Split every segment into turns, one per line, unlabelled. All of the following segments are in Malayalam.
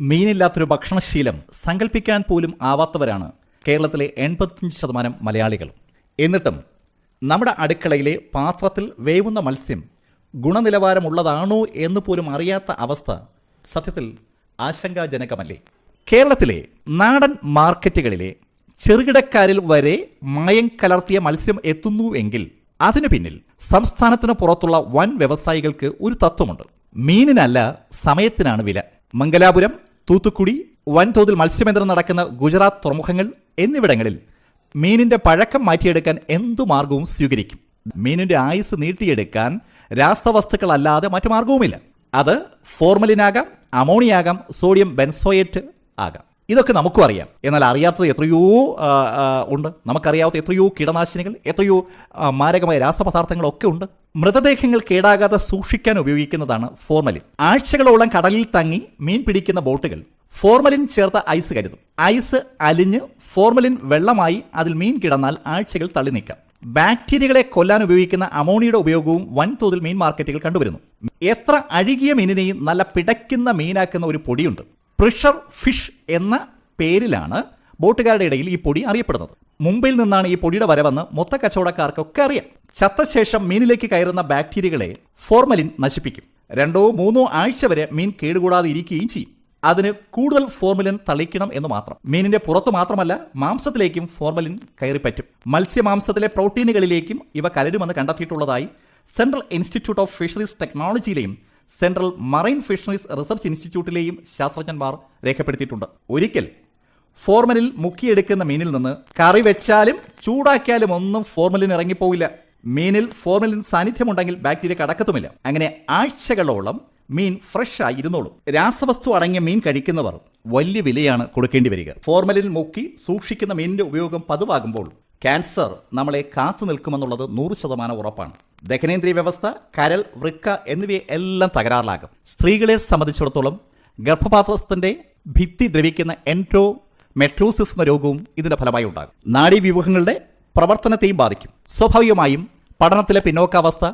മീനില്ലാത്തൊരു ഭക്ഷണശീലം സങ്കല്പിക്കാൻ പോലും ആവാത്തവരാണ് കേരളത്തിലെ എൺപത്തിയഞ്ച് ശതമാനം മലയാളികൾ. എന്നിട്ടും നമ്മുടെ അടുക്കളയിലെ പാത്രത്തിൽ വേവുന്ന മത്സ്യം ഗുണനിലവാരമുള്ളതാണോ എന്ന് പോലും അറിയാത്ത അവസ്ഥ സത്യത്തിൽ ആശങ്കാജനകമല്ലേ? കേരളത്തിലെ നാടൻ മാർക്കറ്റുകളിലെ ചെറുകിടക്കാരിൽ വരെ മായം കലർത്തിയ മത്സ്യം എത്തുന്നു എങ്കിൽ അതിനു പിന്നിൽ സംസ്ഥാനത്തിന് പുറത്തുള്ള വൻ വ്യവസായികൾക്ക് ഒരു തത്വമുണ്ട്. മീനിനല്ല സമയത്തിനാണ് വില. മംഗലാപുരം തൂത്തുക്കുടി വൻതോതിൽ മത്സ്യബന്ധനം നടക്കുന്ന ഗുജറാത്ത് തുറമുഖങ്ങൾ എന്നിവിടങ്ങളിൽ മീനിന്റെ പഴക്കം മാറ്റിയെടുക്കാൻ എന്തു മാർഗവും സ്വീകരിക്കും? മീനിന്റെ ആയുസ് നീട്ടിയെടുക്കാൻ രാസവസ്തുക്കളല്ലാതെ മറ്റു മാർഗവുമില്ല. അത് ഫോർമലിനാകാം അമോണിയാകാം സോഡിയം ബെൻസോയേറ്റ് ആകാം. ഇതൊക്കെ നമുക്കും അറിയാം. എന്നാൽ അറിയാത്തത് എത്രയോ ഉണ്ട്. നമുക്കറിയാത്ത എത്രയോ കീടനാശിനികൾ എത്രയോ മാരകമായ രാസപദാർത്ഥങ്ങളൊക്കെ ഉണ്ട്. മൃതദേഹങ്ങൾ കേടാകാതെ സൂക്ഷിക്കാൻ ഉപയോഗിക്കുന്നതാണ് ഫോർമലിൻ. ആഴ്ചകളോളം കടലിൽ തങ്ങി മീൻ പിടിക്കുന്ന ബോട്ടുകൾ ഫോർമലിൻ ചേർത്ത ഐസ് കരുതും. ഐസ് അലിഞ്ഞ് ഫോർമലിൻ വെള്ളമായി അതിൽ മീൻ കിടന്നാൽ ആഴ്ചകൾ തള്ളി നീക്കാം. ബാക്ടീരിയകളെ കൊല്ലാൻ ഉപയോഗിക്കുന്ന അമോണിയുടെ ഉപയോഗവും വൻതോതിൽ മീൻ മാർക്കറ്റുകൾ കണ്ടുവരുന്നു. എത്ര അഴുകിയ മീനിനെയും നല്ല പിടയ്ക്കുന്ന മീനാക്കുന്ന ഒരു പൊടിയുണ്ട്. പ്രഷർ ഫിഷ് എന്ന പേരിലാണ് ബോട്ടുകാരുടെ ഇടയിൽ ഈ പൊടി അറിയപ്പെടുന്നത്. മുംബൈയിൽ നിന്നാണ് ഈ പൊടിയുടെ വരവെന്ന് മൊത്ത കച്ചവടക്കാർക്കൊക്കെ അറിയാം. ചത്തശേഷം മീനിലേക്ക് കയറുന്ന ബാക്ടീരിയകളെ ഫോർമലിൻ നശിപ്പിക്കും. രണ്ടോ മൂന്നോ ആഴ്ച വരെ മീൻ കേടുകൂടാതെ ഇരിക്കുകയും ചെയ്യും. അതിന് കൂടുതൽ ഫോർമലിൻ തളിക്കണം എന്ന് മാത്രം. മീനിന്റെ പുറത്തു മാത്രമല്ല മാംസത്തിലേക്കും ഫോർമലിൻ കയറിപ്പറ്റും മത്സ്യമാംസത്തിലെ പ്രോട്ടീനുകളിലേക്കും ഇവ കലരുമെന്ന് കണ്ടെത്തിയിട്ടുള്ളതായി സെൻട്രൽ ഇൻസ്റ്റിറ്റ്യൂട്ട് ഓഫ് ഫിഷറീസ് ടെക്നോളജിയിലെയും സെൻട്രൽ മറൈൻ ഫിഷറീസ് റിസർച്ച് ഇൻസ്റ്റിറ്റ്യൂട്ടിലെയും ശാസ്ത്രജ്ഞന്മാർ രേഖപ്പെടുത്തിയിട്ടുണ്ട്. ഒരിക്കൽ ഫോർമലിൽ മുക്കിയെടുക്കുന്ന മീനിൽ നിന്ന് കറി വെച്ചാലും ചൂടാക്കിയാലും ഒന്നും ഫോർമലിൻ ഇറങ്ങിപ്പോവില്ല. മീനിൽ ഫോർമലിൻ സാന്നിധ്യമുണ്ടെങ്കിൽ ബാക്ടീരിയ കടക്കത്തുമില്ല. അങ്ങനെ ആഴ്ചകളോളം മീൻ ഫ്രഷ് ആയിരുന്നോളും രാസവസ്തു അടങ്ങിയ മീൻ കഴിക്കുന്നവർ വലിയ വിലയാണ് കൊടുക്കേണ്ടി വരിക. ഫോർമലിൻ മുക്കി സൂക്ഷിക്കുന്ന മീനിന്റെ ഉപയോഗം പതിവാകുമ്പോൾ ക്യാൻസർ നമ്മളെ കാത്തു നിൽക്കുമെന്നുള്ളത് നൂറ് ശതമാനം ഉറപ്പാണ്. ദഹനേന്ദ്രിയ വ്യവസ്ഥ കരൽ വൃക്ക എന്നിവയെ എല്ലാം തകരാറിലാകും സ്ത്രീകളെ സംബന്ധിച്ചിടത്തോളം ഗർഭപാത്രത്തിന്റെ ഭിത്തി ദ്രവിക്കുന്ന എൻട്രോ മെട്രോസിസ് എന്ന രോഗവും ഇതിന്റെ ഫലമായി ഉണ്ടാകും. നാഡീവ്യൂഹങ്ങളുടെ പ്രവർത്തനത്തെയും ബാധിക്കും. സ്വാഭാവികമായും പഠനത്തിലെ പിന്നോക്കാവസ്ഥ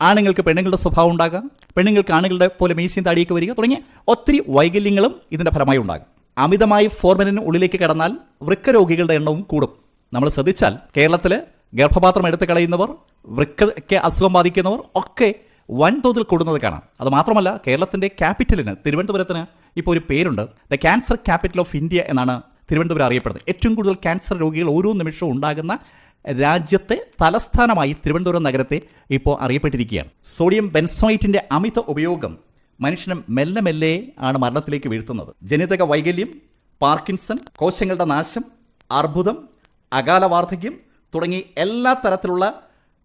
ആണുങ്ങൾക്ക് പെണ്ണുങ്ങളുടെ സ്വഭാവം ഉണ്ടാകാം പെണ്ണുങ്ങൾക്ക് ആണുങ്ങളുടെ പോലെ മീശയും താടിയൊക്കെ വരിക തുടങ്ങിയ ഒത്തിരി വൈകല്യങ്ങളും ഇതിന്റെ ഫലമായി ഉണ്ടാകും. അമിതമായി ഫോർമലിന് ഉള്ളിലേക്ക് കടന്നാൽ വൃക്ക രോഗികളുടെ എണ്ണവും കൂടും. നമ്മൾ ശ്രദ്ധിച്ചാൽ കേരളത്തിൽ ഗർഭപാത്രം എടുത്തു കളയുന്നവർ വൃക്കയ്ക്ക് അസുഖം ബാധിക്കുന്നവർ ഒക്കെ വൻതോതിൽ കൂടുന്നത് കാണാം. അത് മാത്രമല്ല കേരളത്തിന്റെ ക്യാപിറ്റലിന് തിരുവനന്തപുരത്തിന് ഇപ്പോൾ ഒരു പേരുണ്ട്. The cancer capital of India എന്നാണ് തിരുവനന്തപുരം അറിയപ്പെടുന്നത്. ഏറ്റവും കൂടുതൽ ക്യാൻസർ രോഗികൾ ഓരോ നിമിഷവും ഉണ്ടാകുന്ന രാജ്യത്തെ തലസ്ഥാനമായി തിരുവനന്തപുരം നഗരത്തെ ഇപ്പോൾ അറിയപ്പെട്ടിരിക്കുകയാണ്. സോഡിയം ബെൻസോയിറ്റിന്റെ അമിത ഉപയോഗം മനുഷ്യനെ മെല്ലെ മെല്ലെ ആണ് മരണത്തിലേക്ക് വീഴ്ത്തുന്നത്. ജനിതക വൈകല്യം പാർക്കിൻസൺ കോശങ്ങളുടെ നാശം അർബുദം അകാല വാർദ്ധക്യം തുടങ്ങി എല്ലാ തരത്തിലുള്ള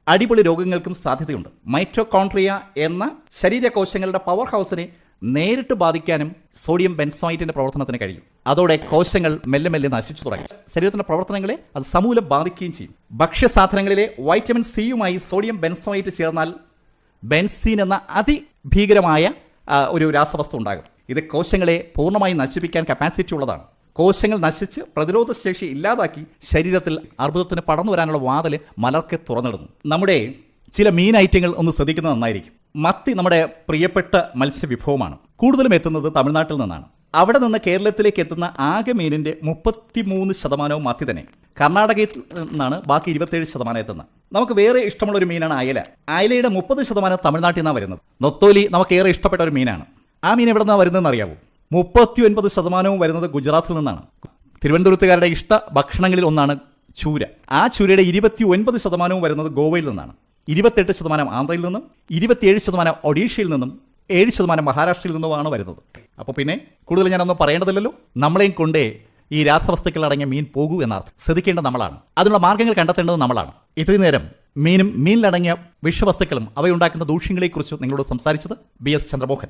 അടിപൊളി രോഗങ്ങൾക്കും സാധ്യതയുണ്ട്. മൈറ്റോകോൺട്രിയ എന്ന ശരീരകോശങ്ങളുടെ പവർ ഹൗസിനെ നേരിട്ട് ബാധിക്കാനും സോഡിയം ബെൻസോയിറ്റിന്റെ പ്രവർത്തനത്തിന് കഴിയും. അതോടെ കോശങ്ങൾ മെല്ലെ മെല്ലെ നശിച്ചു തുടങ്ങി. ശരീരത്തിന്റെ പ്രവർത്തനങ്ങളെ അത് സമൂലം ബാധിക്കുകയും ചെയ്യും. ഭക്ഷ്യസാധനങ്ങളിലെ വൈറ്റമിൻ സിയുമായി സോഡിയം ബെൻസോയിറ്റ് ചേർന്നാൽ ബെൻസീൻ എന്ന അതിഭീകരമായ ഒരു രാസവസ്തു ഉണ്ടാകും. ഇത് കോശങ്ങളെ പൂർണമായി നശിപ്പിക്കാൻ കപ്പാസിറ്റി ഉള്ളതാണ്. കോശങ്ങൾ നശിച്ച് പ്രതിരോധ ശേഷി ഇല്ലാതാക്കി ശരീരത്തിൽ അർബുദത്തിന് പടർന്നു വരാനുള്ള വാതിൽ മലർക്കെ തുറന്നിടുന്നു. നമ്മുടെ ചില മീൻ ഐറ്റങ്ങൾ ഒന്ന് ശ്രദ്ധിക്കുന്നത് നന്നായിരിക്കും. മത്തി നമ്മുടെ പ്രിയപ്പെട്ട മത്സ്യവിഭവമാണ്. കൂടുതലും എത്തുന്നത് തമിഴ്നാട്ടിൽ നിന്നാണ്. അവിടെ നിന്ന് കേരളത്തിലേക്ക് എത്തുന്ന ആകെ മീനിന്റെ മുപ്പത്തിമൂന്ന് ശതമാനവും മത്തി തന്നെ. കർണാടകയിൽ നിന്നാണ് ബാക്കി ഇരുപത്തേഴ് ശതമാനം എത്തുന്നത്. നമുക്ക് വേറെ ഇഷ്ടമുള്ള ഒരു മീനാണ് അയല. അയലയുടെ മുപ്പത് ശതമാനം തമിഴ്നാട്ടിൽ നിന്നാണ് വരുന്നത്. നൊത്തോലി നമുക്ക് ഏറെ ഇഷ്ടപ്പെട്ട ഒരു മീനാണ്. ആ മീൻ എവിടെ നിന്നാണ് വരുന്നതെന്ന് അറിയാവൂ? മുപ്പത്തി ഒൻപത് ശതമാനവും വരുന്നത് ഗുജറാത്തിൽ നിന്നാണ്. തിരുവനന്തപുരത്തുകാരുടെ ഇഷ്ട ഭക്ഷണങ്ങളിൽ ഒന്നാണ് ചൂര. ആ ചൂരയുടെ ഇരുപത്തി ഒൻപത് ശതമാനവും വരുന്നത് ഗോവയിൽ നിന്നാണ്. ഇരുപത്തെട്ട് ശതമാനം ആന്ധ്രയിൽ നിന്നും ഇരുപത്തിയേഴ് ശതമാനം ഒഡീഷയിൽ നിന്നും ഏഴ് ശതമാനം മഹാരാഷ്ട്രയിൽ നിന്നുമാണ് വരുന്നത്. അപ്പോൾ പിന്നെ കൂടുതൽ ഞാനൊന്നും പറയേണ്ടതില്ലല്ലോ. നമ്മളെയും കൊണ്ടേ ഈ രാസവസ്തുക്കൾ അടങ്ങിയ മീൻ പോകൂ എന്നർത്ഥം. ശ്രദ്ധിക്കേണ്ട നമ്മളാണ്. അതിനുള്ള മാർഗങ്ങൾ കണ്ടെത്തേണ്ടത് നമ്മളാണ്. ഇത്രയും നേരം മീനും മീനിലടങ്ങിയ വിഷവസ്തുക്കളും അവയുണ്ടാക്കുന്ന ദൂഷ്യങ്ങളെക്കുറിച്ച് നിങ്ങളോട് സംസാരിച്ചത് ബി എസ് ചന്ദ്രമോഹൻ.